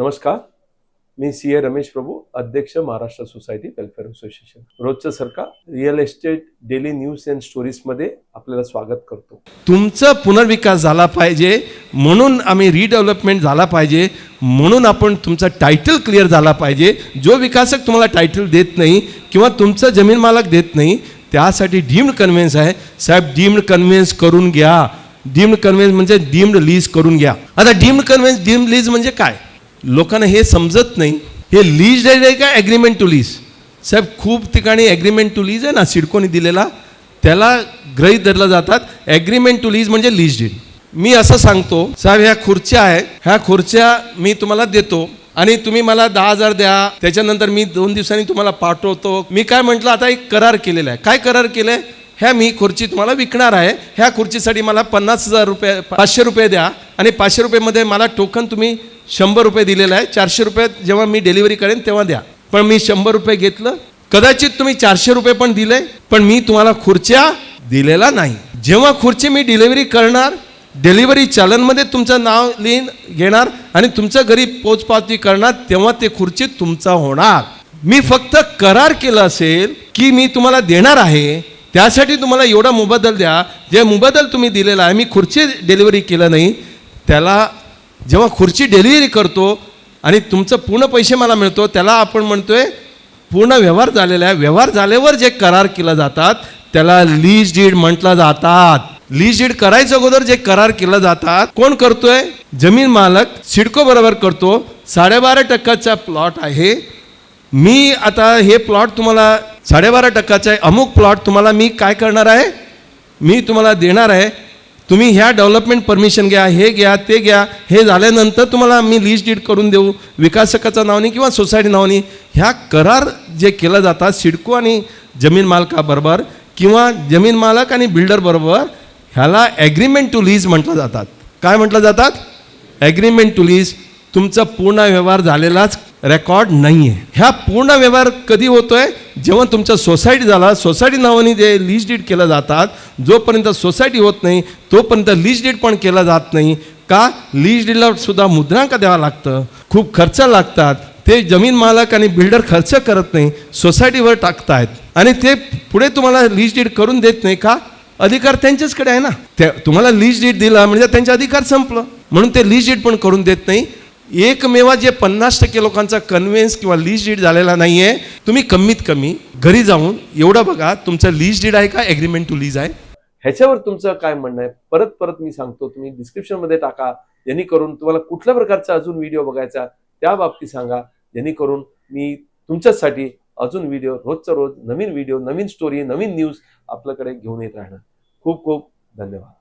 नमस्कार. मी सी ए रमेश प्रभू अध्यक्ष Maharashtra society welfare association. रोजचं सरकार real estate daily news and स्टोरीजमध्ये आपल्याला स्वागत करतो. तुमचा पुनर्विकास झाला पाहिजे म्हणून आम्ही रिडेव्हलपमेंट झाला पाहिजे म्हणून आपण तुमचा टायटल क्लिअर झाला पाहिजे. जो विकासक तुम्हाला टायटल देत नाही किंवा तुमचं जमीन मालक देत नाही त्यासाठी डीम्ड कन्व्हेन्स आहे. साहेब डीम्ड कन्व्हेन्स करून घ्या. डीम्ड कन्व्हेन्स म्हणजे डीम्ड लीज करून घ्या. आता डीम्ड कन्व्हेन्स डीम्ड लीज म्हणजे काय? लोकांना हे समजत नाही. हे लीज आहे का ॲग्रीमेंट टू लीज साहेब खूप ठिकाणी ॲग्रीमेंट टू लीज आहे ना सिडकोनी दिलेला. त्याला ग्रहीत धरलं जातात. ॲग्रीमेंट टू लीज म्हणजे लीज डीड मी असं सांगतो साहेब ह्या खुर्च्या आहे ह्या खुर्च्या मी तुम्हाला देतो आणि तुम्ही मला दहा हजार द्या. त्याच्यानंतर मी दोन दिवसांनी तुम्हाला पाठवतो. मी काय म्हटलं आता एक करार केलेला आहे. काय करार केलं आहे ह्या मी खुर्ची तुम्हाला विकणार आहे. ह्या खुर्चीसाठी मला पन्नास हजार रुपये पाचशे रुपये द्या आणि पाचशे रुपयेमध्ये मला टोकन तुम्ही शंभर रुपये दिलेलं आहे. चारशे रुपये जेव्हा मी डिलिव्हरी करेन तेव्हा द्या. पण मी शंभर रुपये घेतलं. कदाचित तुम्ही चारशे रुपये पण दिले पण मी तुम्हाला खुर्च्या दिलेला नाही. जेव्हा खुर्ची मी डिलिव्हरी करणार डिलिव्हरी चलनमध्ये तुमचं नाव लिहिन घेणार आणि तुमच्या घरी पोचपावती करणार तेव्हा ते खुर्ची तुमचा होणार. मी फक्त करार केलं असेल की मी तुम्हाला देणार आहे. त्यासाठी तुम्हाला एवढा मुबदल द्या. जे मुबदल तुम्ही दिलेला आहे मी खुर्ची डिलिव्हरी केलं नाही. त्याला जेव्हा खुर्ची डिलिव्हरी करतो आणि तुमचं पूर्ण पैसे मला मिळतो त्याला आपण म्हणतोय पूर्ण व्यवहार झालेला आहे. व्यवहार झाल्यावर जे करार केला जातात त्याला लीज डीड म्हटलं जातात. लीज डीड करायच्या अगोदर जे करार केलं जातात कोण करतोय? जमीन मालक सिडको बरोबर करतो. साडेबारा टक्काचा प्लॉट आहे. मी आता हे प्लॉट तुम्हाला साडेबारा टक्काचा आहे अमुक प्लॉट तुम्हाला मी काय करणार आहे? मी तुम्हाला देणार आहे. तुम्ही ह्या डेव्हलपमेंट परमिशन घ्या हे घ्या ते घ्या. हे झाल्यानंतर तुम्हाला मी लिस्ट डीड करून देऊ. विकासकाचं नावनी किंवा सोसायटी नावनी ह्या करार जे केलं जातात सिडको आणि जमीन मालकाबरोबर किंवा जमीन मालक आणि बिल्डरबरोबर ह्याला ॲग्रीमेंट टू लीज म्हटलं जातात. काय म्हटलं जातात? ॲग्रीमेंट टू लीज तुमचा पूर्ण व्यवहार झालेलाच रेकॉर्ड नाही आहे. ह्या पूर्ण व्यवहार कधी होतोय? जेव्हा तुमच्या सोसायटी झाला सोसायटी नावाने जे लीज डीड केलं जातात जोपर्यंत सोसायटी होत नाही तोपर्यंत लीज डीड पण केला जात नाही. का? लीज डीडला सुद्धा मुद्रांक द्यावं लागतं. खूप खर्च लागतात. ते जमीन मालक आणि बिल्डर खर्च करत नाही. सोसायटीवर टाकतायत. आणि ते पुढे तुम्हाला लीज डीड करून देत नाही का? अधिकार त्यांच्याचकडे आहे ना. त्या तुम्हाला लीज डीड दिला म्हणजे त्यांचा अधिकार संपलं. म्हणून ते लीज डीड पण करून देत नाही. एकमेवा जे पन्नास टक्के लोकांचा कन्व्हेन्स किंवा लीज डीड झालेला नाही आहे तुम्ही कमीत कमी घरी जाऊन एवढं बघा तुमचं लीज डीड आहे का ॲग्रीमेंट टू लीज आहे? ह्याच्यावर तुमचं काय म्हणणं आहे? परत परत मी सांगतो तुम्ही डिस्क्रिप्शनमध्ये टाका. जेणेकरून तुम्हाला कुठल्या प्रकारचा अजून व्हिडिओ बघायचा त्या बाबतीत सांगा. जेणेकरून मी तुमच्यासाठी अजून व्हिडिओ रोजचा रोज नवीन व्हिडिओ नवीन स्टोरी नवीन न्यूज आपल्याकडे घेऊन येत राहणार. खूप खूप धन्यवाद.